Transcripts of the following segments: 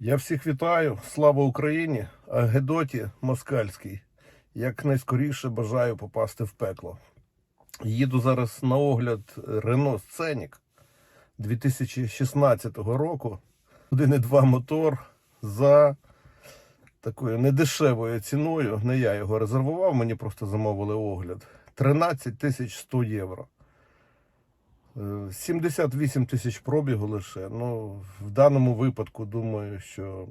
Я всіх вітаю, слава Україні, а Гедоті Москальський. Як найскоріше бажаю попасти в пекло. Їду зараз на огляд Renault Scenic 2016 року. 1,2 мотор за такою недешевою ціною. Не я його резервував, мені просто замовили огляд. 13 тисяч 100 євро. Е, 78 тисяч пробігу лише. Ну, в даному випадку думаю, що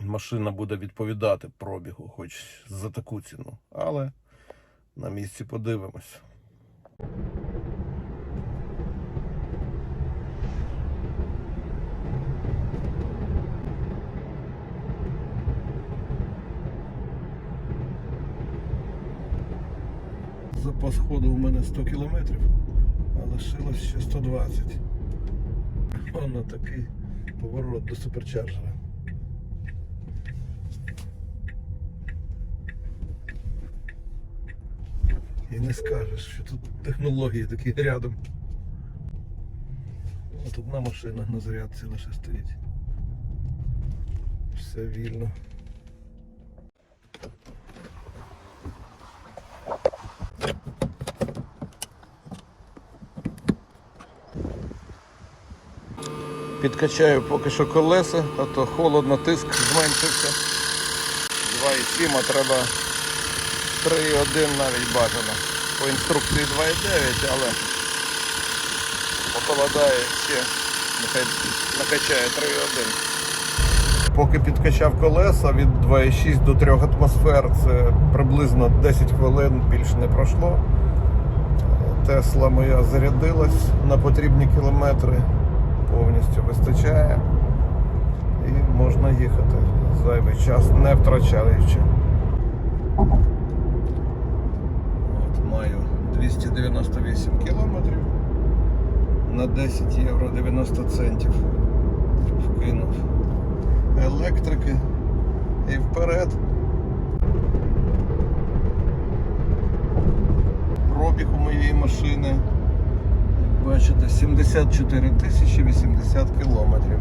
машина буде відповідати пробігу, хоч за таку ціну. Але на місці подивимось. Запас ходу у мене 100 кілометрів, лишилось ще 120. Воно такий поворот до суперчарджера. І не скажеш, що тут технології такі рядом. От одна машина на зарядці лише стоїть. Все вільно. Підкачаю поки що колеса, а то холодно, тиск зменшився. 2,7, а треба 3,1 навіть бажано. По інструкції 2,9, але похолодає ще, нехай накачає 3,1. Поки підкачав колеса від 2,6 до 3 атмосфер, це приблизно 10 хвилин, більше не пройшло. Тесла моя зарядилась на потрібні кілометри, повністю вистачає. І можна їхати. Зайвий час, не втрачаючи. От маю 298 кілометрів. На 10 євро 90 центів вкинув електрики. І вперед. Пробіг у моєї машини, бачите, 74 тисячі 80 кілометрів.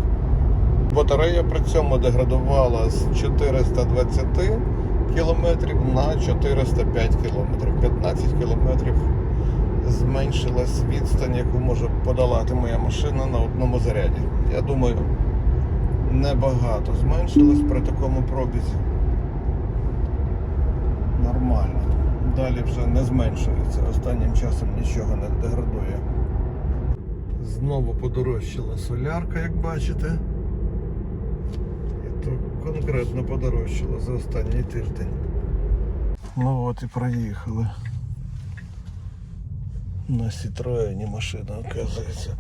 Батарея при цьому деградувала з 420 кілометрів на 405 кілометрів. 15 кілометрів зменшилась відстань, яку може подолати моя машина на одному заряді. Я думаю, небагато зменшилась при такому пробізі. Нормально. Далі вже не зменшується. Останнім часом нічого не деградує. Знову подорожчала солярка, як бачите. І то конкретно подорожчала за останній тиждень. Ну от і проїхали. На Сітроєні машина, оказується.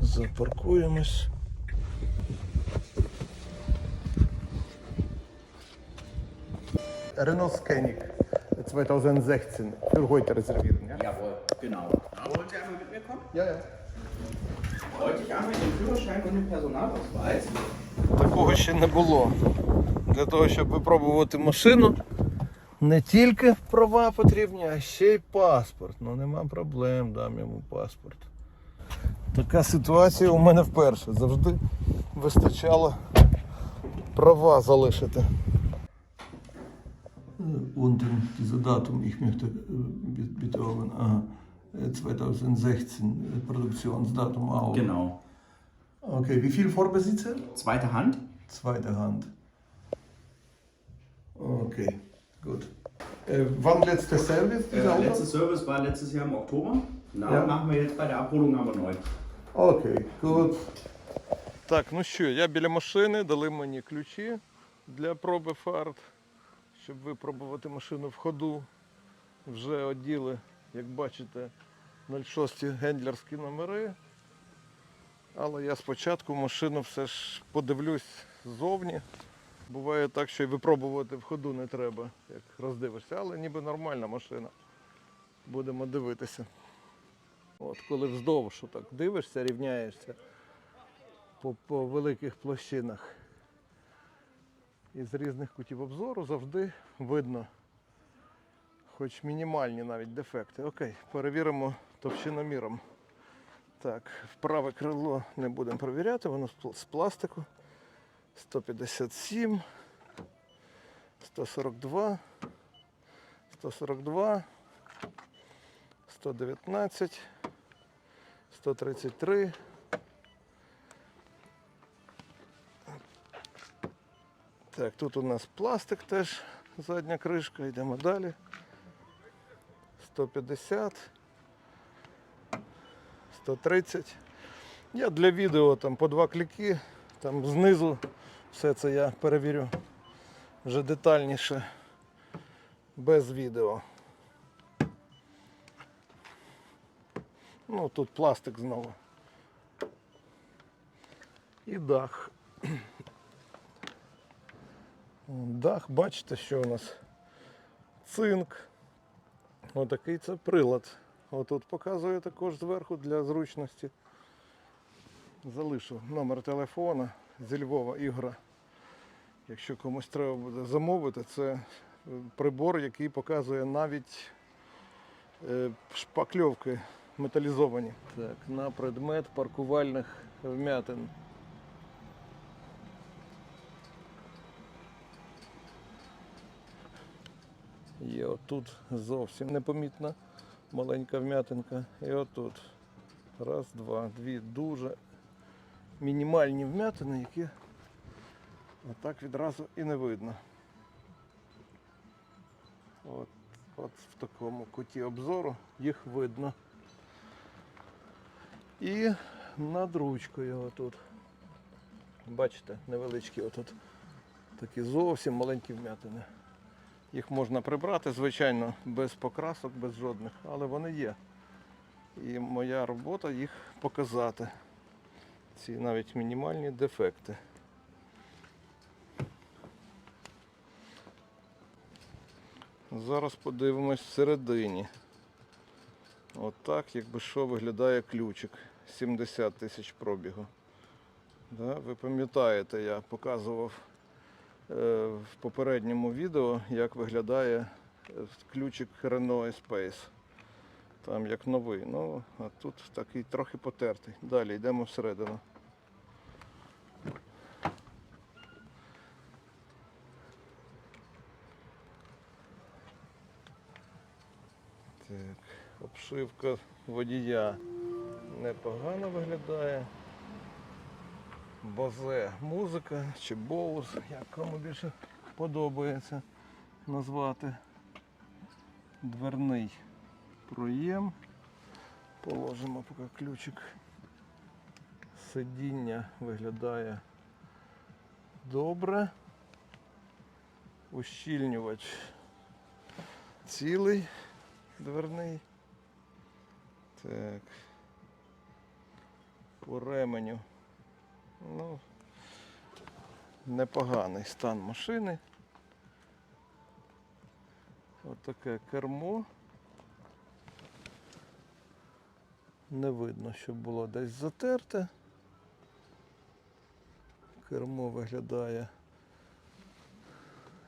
Запаркуємось. Renault Scenic 2016 für heute reservieren, ja? Jawohl, genau. Wollen Sie einmal mit mir kommen? Ja, ja. Wollte ich einmal den Führerschein und den Personalausweis? Такого ще не було. Для того, щоб випробувати машину, не тільки права потрібні, а ще й паспорт. Ну нема проблем, дам йому паспорт. Така ситуація у мене вперше. Завжди вистачало права залишити. Unten dieser Datum, ich möchte äh, betonen, aha, äh, 2016 äh, Produktionsdatum auch. Genau. Okay, wie viel Vorbesitzer? Zweite Hand? Zweite Hand. Okay, gut. Äh, wann letzter Service Äh, dieser Auto? letzter Service war letztes Jahr im Oktober. Na, Ja. machen wir jetzt bei der Abholung aber neu. Окей, gut. Так, ну що, я біля машини, дали мені ключі для проби фарт, Щоб випробувати машину в ходу. Вже оділи, як бачите, 06 гендлерські номери. Але я спочатку машину все ж подивлюсь ззовні. Буває так, що й випробувати в ходу не треба, як роздивишся, але ніби нормальна машина. Будемо дивитися. От коли вздовж так дивишся, рівняєшся по, по великих площинах. І з різних кутів обзору завжди видно хоч мінімальні навіть дефекти. Окей, перевіримо товщиноміром. Так, вправе крило не будемо перевіряти, воно з пластику. 157, 142, 142, 119, 133. Так, тут у нас пластик теж, задня кришка, йдемо далі. 150, 130. Я для відео там по два кліки, там знизу все це я перевірю вже детальніше, без відео. Ну, тут пластик знову. І дах. Дах, бачите, що у нас цинк. Отакий це прилад. Отут показує також зверху для зручності. Залишу номер телефона зі Львова Ігора. Якщо комусь треба буде замовити, це е, прибор, який показує навіть е, шпакльовки металізовані. Так, на предмет паркувальних вмятин. Є отут зовсім непомітна маленька вмятинка. І отут. Раз, два, дві дуже мінімальні вмятини, які отак відразу і не видно. От, от в такому куті обзору їх видно. І над ручкою отут. Бачите, невеличкі отут такі зовсім маленькі вмятини. Їх можна прибрати, звичайно, без покрасок, без жодних, але вони є. І моя робота їх показати. Ці навіть мінімальні дефекти. Зараз подивимось всередині. Отак, якби що виглядає ключик. 70 тисяч пробігу. Да, ви пам'ятаєте, я показував в попередньому відео, як виглядає е, ключик Renault Espace. Там як новий. Ну, а тут такий трохи потертий. Далі йдемо всередину. Так, обшивка водія непогано виглядає. Бозе музика чи боус, як кому більше подобається назвати. Дверний проєм. Положимо поки ключик. Сидіння виглядає добре. Ущільнювач цілий дверний. Так. По ременю. Ну, непоганий стан машини. Отаке кермо. Не видно, щоб було десь затерте. Кермо виглядає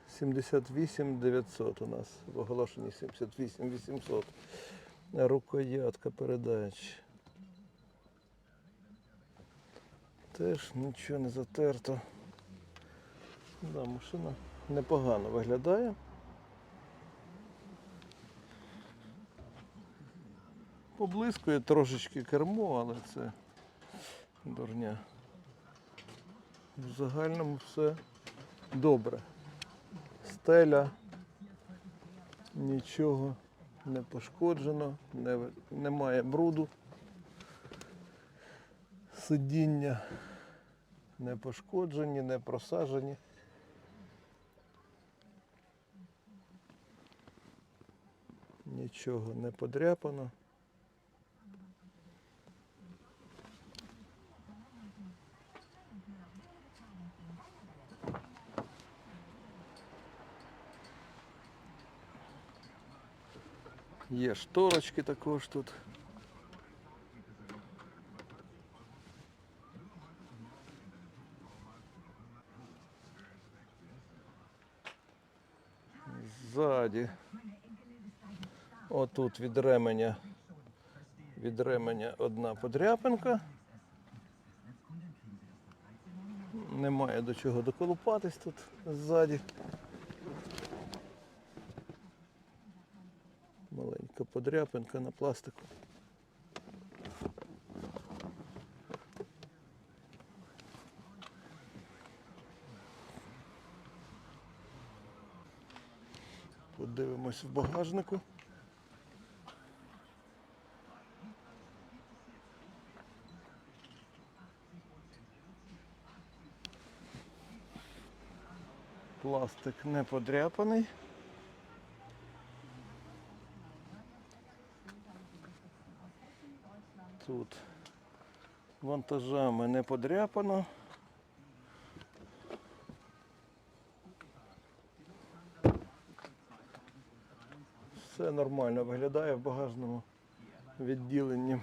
78 900 у нас в оголошенні 78 800. Рукоятка передач. Теж нічого не затерто. Да, машина непогано виглядає. Поблискує трошечки кермо, але це дурня. В загальному все добре. Стеля, нічого не пошкоджено, не, немає бруду. Сидіння не пошкоджені, не просажені. Нічого не подряпано. Є шторочки також тут. Отут від ременя Від ременя одна подряпинка. Немає до чого доколупатись тут ззаді. Маленька подряпинка на пластику. Подивимось в багажнику. Пластик не подряпаний. Тут вантажами не подряпано. Все нормально виглядає в багажному відділенні.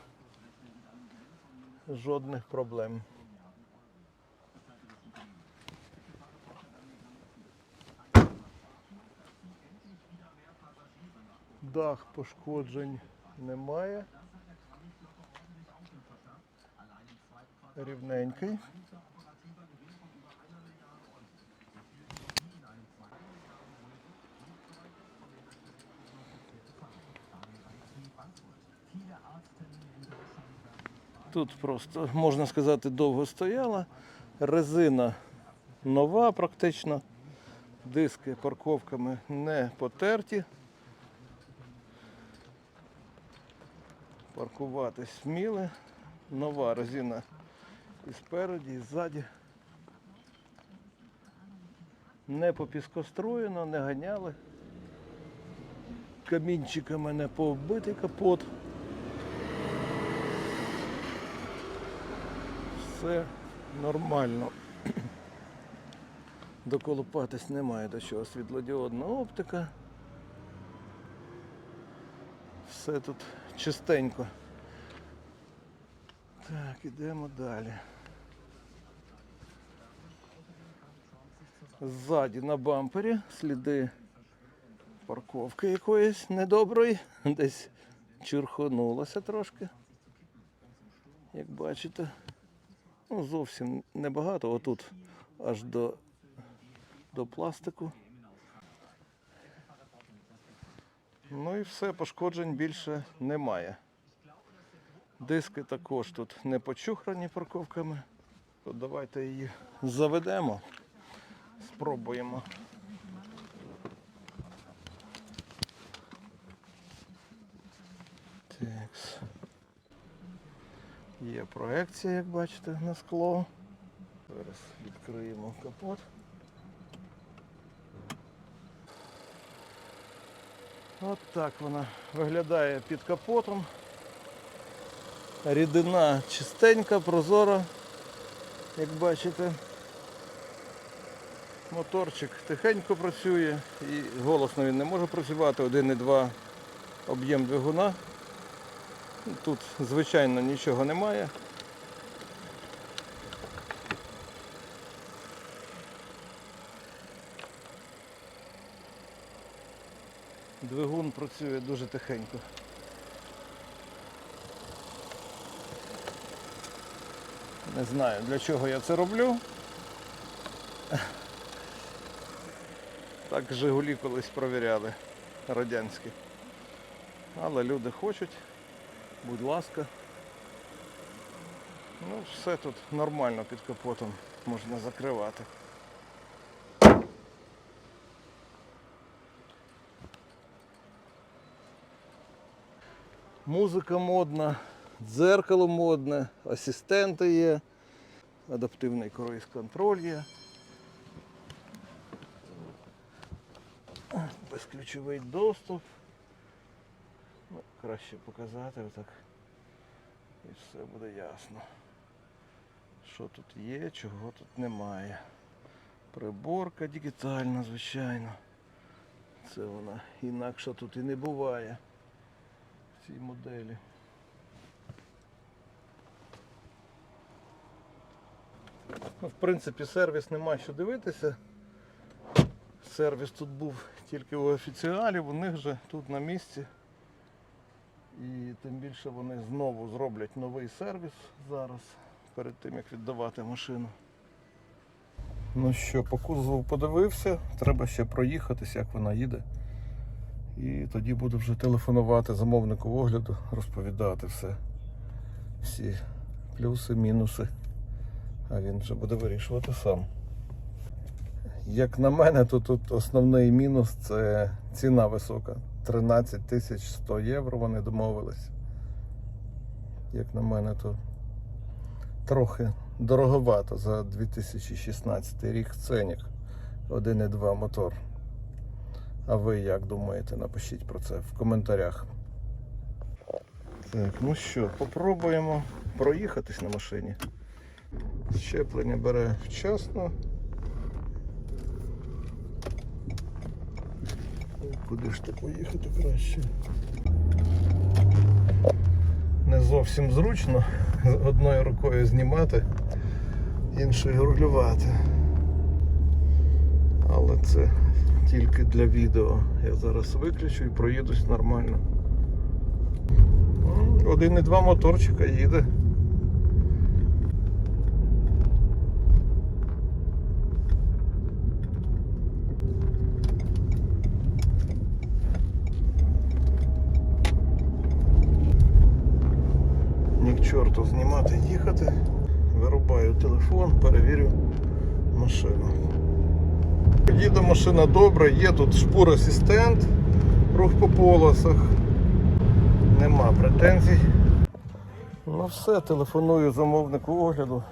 Жодних проблем. Дах пошкоджень немає. Рівненький. Тут просто, можна сказати, довго стояла. Резина нова практично. Диски парковками не потерті. Паркуватись вміли. Нова резина і спереді, і ззаді. Не попіскостроєно, не ганяли. Камінчиками не повбитий капот. Все нормально. Доколупатись немає до чого. Світлодіодна оптика. Все тут чистенько. Так, ідемо далі. Ззаді на бампері сліди парковки якоїсь недоброї. Десь чурхонулося трошки. Як бачите. Ну, зовсім небагато. Отут аж до, до пластику. Ну і все, пошкоджень більше немає. Диски також тут не почухрані парковками. То давайте її заведемо. Спробуємо. Такс. Є проекція, як бачите, на скло. Зараз відкриємо капот. От так вона виглядає під капотом. Рідина чистенька, прозора, як бачите. Моторчик тихенько працює і голосно він не може працювати. 1,2 об'єм двигуна. Тут, звичайно, нічого немає. Двигун працює дуже тихенько. Не знаю, для чого я це роблю. Так Жигулі колись провіряли радянські. Але люди хочуть, будь ласка. Ну, все тут нормально під капотом можна закривати. Музика модна, дзеркало модне, асистенти є, адаптивний круїз контроль є. Безключовий доступ. Ну, краще показати отак. І все буде ясно. Що тут є, чого тут немає. Приборка дигітальна, звичайно. Це вона інакше тут і не буває в цій моделі. Ну, в принципі, сервіс нема що дивитися. Сервіс тут був тільки у офіціалів, у них же тут на місці І тим більше вони знову зроблять новий сервіс зараз, перед тим як віддавати машину. Ну що, по кузову подивився, треба ще проїхатись, як вона їде. І тоді буду вже телефонувати замовнику огляду, розповідати все. Всі плюси, мінуси. А він вже буде вирішувати сам. Як на мене, то тут основний мінус це ціна висока. 13 тисяч 100 євро вони домовились. Як на мене, то трохи дороговато за 2016 рік ценник 1,2 мотор. А ви як думаєте? Напишіть про це в коментарях. Так, ну що, попробуємо проїхатись на машині. Щеплення бере вчасно. Куди ж ти поїхати краще? Не зовсім зручно одною рукою знімати, іншою рулювати. Але це тільки для відео. Я зараз виключу і проїдусь нормально. Один і два моторчика їде. Чорту знімати, їхати. Вирубаю телефон, перевірю машину. Їде машина добре, є тут шпур асистент, рух по полосах. Нема претензій. Ну все, телефоную замовнику огляду.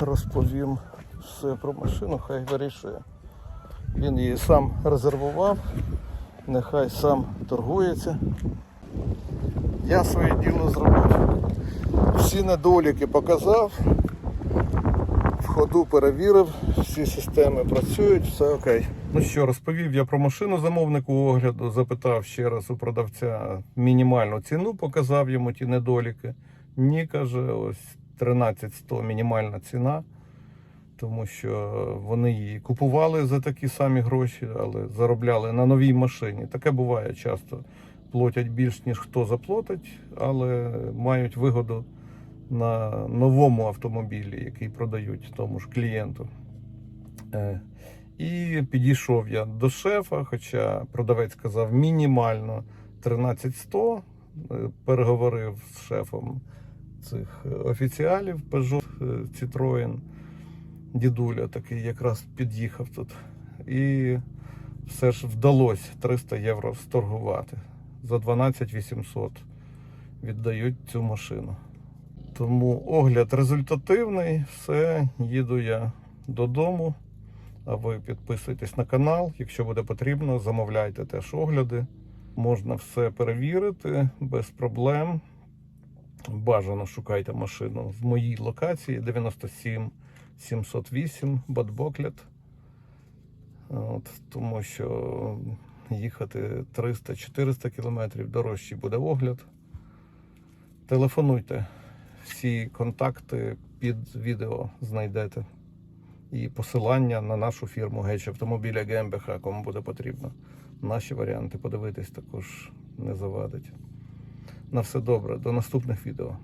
Розповім все про машину, хай вирішує. Він її сам резервував, нехай сам торгується. Я своє діло зробив. Всі недоліки показав, в ходу перевірив, всі системи працюють, все окей. Ну що, розповів я про машину замовнику огляду, запитав ще раз у продавця мінімальну ціну, показав йому ті недоліки. Ні, каже, ось 13100 мінімальна ціна, тому що вони її купували за такі самі гроші, але заробляли на новій машині. Таке буває часто. Платять більш, ніж хто заплатить, але мають вигоду на новому автомобілі, який продають тому ж клієнту. Е, І підійшов я до шефа, хоча продавець сказав мінімально 13100. Е, Переговорив з шефом цих офіціалів Peugeot е, Citroën. Дідуля такий якраз під'їхав тут. І все ж вдалося 300 євро сторгувати. За 12 800 віддають цю машину. Тому огляд результативний. Все, їду я додому. А ви підписуйтесь на канал. Якщо буде потрібно, замовляйте теж огляди. Можна все перевірити без проблем. Бажано шукайте машину в моїй локації 97 708 Бадбоклет. От, тому що їхати 300-400 кілометрів дорожчий буде огляд. Телефонуйте. Всі контакти під відео знайдете. І посилання на нашу фірму Геч автомобіля ГМБХ, кому буде потрібно. Наші варіанти подивитись також не завадить. На все добре, до наступних відео.